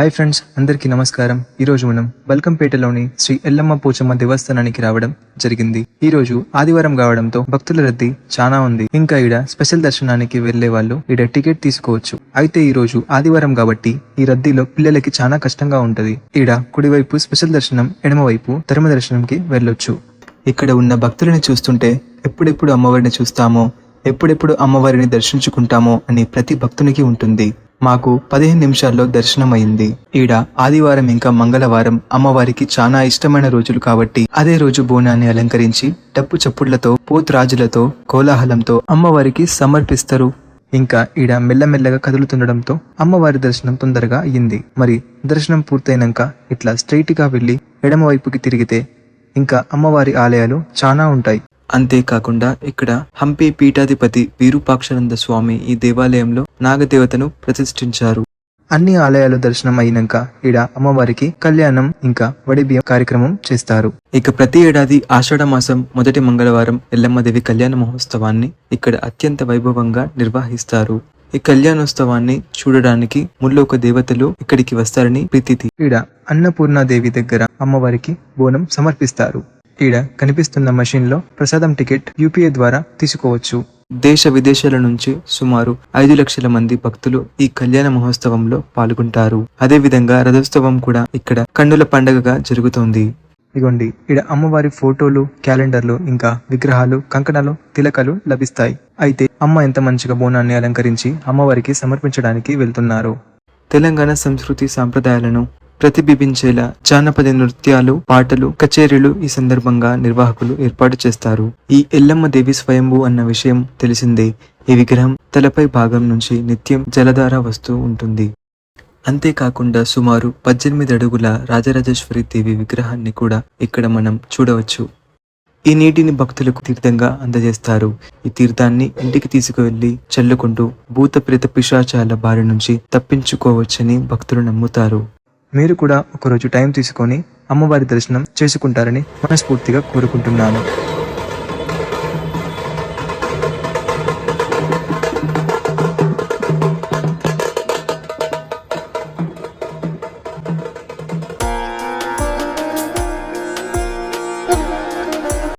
Hi friends అందరికీ నమస్కారం. ఈ రోజు మనం బల్కంపేటలోని శ్రీ ఎల్లమ్మ పోచమ్మ దేవస్థానానికి రావడం జరిగింది. ఈ రోజు ఆదివారం కావడంతో భక్తుల రద్దీ చాలా ఉంది. ఇంకా ఈడ స్పెషల్ దర్శనానికి వెళ్ళే వాళ్ళు ఈడ టికెట్ తీసుకోవచ్చు. అయితే ఈ రోజు ఆదివారం కాబట్టి ఈ రద్దీలో పిల్లలకి చాలా కష్టంగా ఉంటది. ఈడ కుడివైపు స్పెషల్ దర్శనం ఎడమవైపు ధర్మ దర్శనంకి వెళ్ళొచ్చు. ఇక్కడ ఉన్న భక్తులని చూస్తుంటే ఎప్పుడెప్పుడు అమ్మవారిని చూస్తామో ఎప్పుడెప్పుడు అమ్మవారిని దర్శించుకుంటామో అని ప్రతి భక్తునికి ఉంటుంది. మాకు పదిహేను నిమిషాల్లో దర్శనం అయింది ఈడ ఆదివారం ఇంకా మంగళవారం అమ్మవారికి చాలా ఇష్టమైన రోజులు కాబట్టి అదే రోజు బోనాన్ని అలంకరించి డప్పు చప్పుళ్ళతో పోతురాజులతో కోలాహలంతో అమ్మవారికి సమర్పిస్తారు. ఇంకా ఈడ మెల్లమెల్లగా కదులుతుండడంతో అమ్మవారి దర్శనం తొందరగా అయ్యింది. మరి దర్శనం పూర్తయినాక ఇట్లా స్ట్రైట్గా వెళ్ళి ఎడమవైపుకి తిరిగితే ఇంకా అమ్మవారి ఆలయాలు చాలా ఉంటాయి. అంతేకాకుండా ఇక్కడ హంపి పీఠాధిపతి విరూపాక్షానంద స్వామి ఈ దేవాలయంలో నాగదేవతను ప్రతిష్ఠించారు. అన్ని ఆలయాలు దర్శనం అయినాక ఈడ అమ్మవారికి కళ్యాణం ఇంకా వడిబియ్యం కార్యక్రమం చేస్తారు. ఇక ప్రతి ఏడాది ఆషాఢ మాసం మొదటి మంగళవారం ఎల్లమ్మదేవి కళ్యాణ మహోత్సవాన్ని ఇక్కడ అత్యంత వైభవంగా నిర్వహిస్తారు. ఈ కళ్యాణోత్సవాన్ని చూడడానికి ముల్లోక దేవతలు ఇక్కడికి వస్తారని ప్రతీతి. ఈడ అన్నపూర్ణాదేవి దగ్గర అమ్మవారికి బోనం సమర్పిస్తారు. ఈడ కనిపిస్తున్న మషిన్లో ప్రసాదం టికెట్ యూపీఐ ద్వారా తీసుకోవచ్చు. దేశ విదేశాల నుంచి సుమారు ఐదు లక్షల మంది భక్తులు ఈ కళ్యాణ మహోత్సవంలో పాల్గొంటారు. అదే విధంగా రథోత్సవం కూడా ఇక్కడ కన్నుల పండగగా జరుగుతోంది. ఇగోండి ఈడ అమ్మవారి ఫోటోలు క్యాలెండర్లు ఇంకా విగ్రహాలు కంకణాలు తిలకలు లభిస్తాయి. అయితే అమ్మ ఎంత మంచిగా బోనాన్ని అలంకరించి అమ్మవారికి సమర్పించడానికి వెళ్తున్నారు. తెలంగాణ సంస్కృతి సాంప్రదాయాలను ప్రతిబింబించేలా జానపద నృత్యాలు పాటలు కచేరీలు ఈ సందర్భంగా నిర్వాహకులు ఏర్పాటు చేస్తారు. ఈ ఎల్లమ్మ దేవి స్వయంభూ అన్న విషయం తెలిసిందే. ఈ విగ్రహం తలపై భాగం నుంచి నిత్యం జలధార వస్తూ ఉంటుంది. అంతేకాకుండా సుమారు పద్దెనిమిది అడుగుల రాజరాజేశ్వరి దేవి విగ్రహాన్ని కూడా ఇక్కడ మనం చూడవచ్చు. ఈ నీటిని భక్తులకు తీర్థంగా అందజేస్తారు. ఈ తీర్థాన్ని ఇంటికి తీసుకువెళ్ళి చల్లుకుంటూ భూత ప్రేత పిశాచాల బారి నుంచి తప్పించుకోవచ్చని భక్తులు నమ్ముతారు. మీరు కూడా ఒకరోజు టైం తీసుకొని అమ్మవారి దర్శనం చేసుకుంటారని మనస్ఫూర్తిగా కోరుకుంటున్నాను.